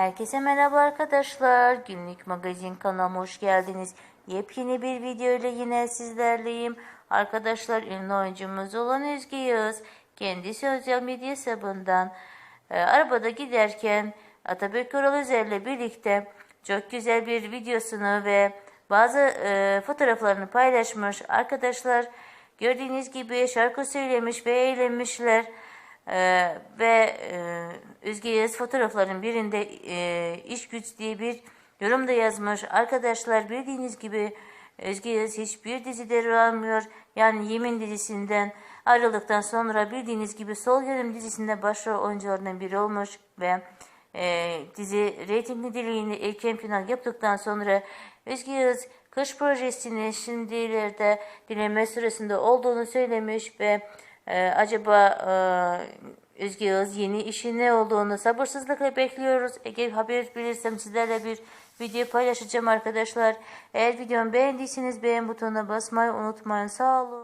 Herkese merhaba arkadaşlar. Günlük magazin kanalıma hoş geldiniz. Yepyeni bir video ile yine sizlerleyim. Arkadaşlar ünlü oyuncumuz olan Özge Yağız kendi sosyal medya hesabından e, arabada giderken Atabek Kural Özer'le birlikte çok güzel bir videosunu ve bazı e, fotoğraflarını paylaşmış. Arkadaşlar gördüğünüz gibi şarkı söylemiş ve eğlenmişler. Ee, ve e, Özge Yağız fotoğrafların birinde e, iş güç diye bir yorum da yazmış. Arkadaşlar bildiğiniz gibi Özge Yağız hiçbir dizide rol almıyor. Yani Yemin dizisinden ayrıldıktan sonra bildiğiniz gibi Sol Yarım dizisinde başrol oyuncularından biri olmuş ve e, dizi reyting nedeniyle erken final yaptıktan sonra Özge Yağız kış projesini şimdilerde dinleme süresinde olduğunu söylemiş ve ee, acaba e, Özge Yağız yeni işin ne olduğunu sabırsızlıkla bekliyoruz. Eğer haber bilirsem sizlerle bir video paylaşacağım arkadaşlar. Eğer videomu beğendiyseniz beğen butonuna basmayı unutmayın. Sağ olun.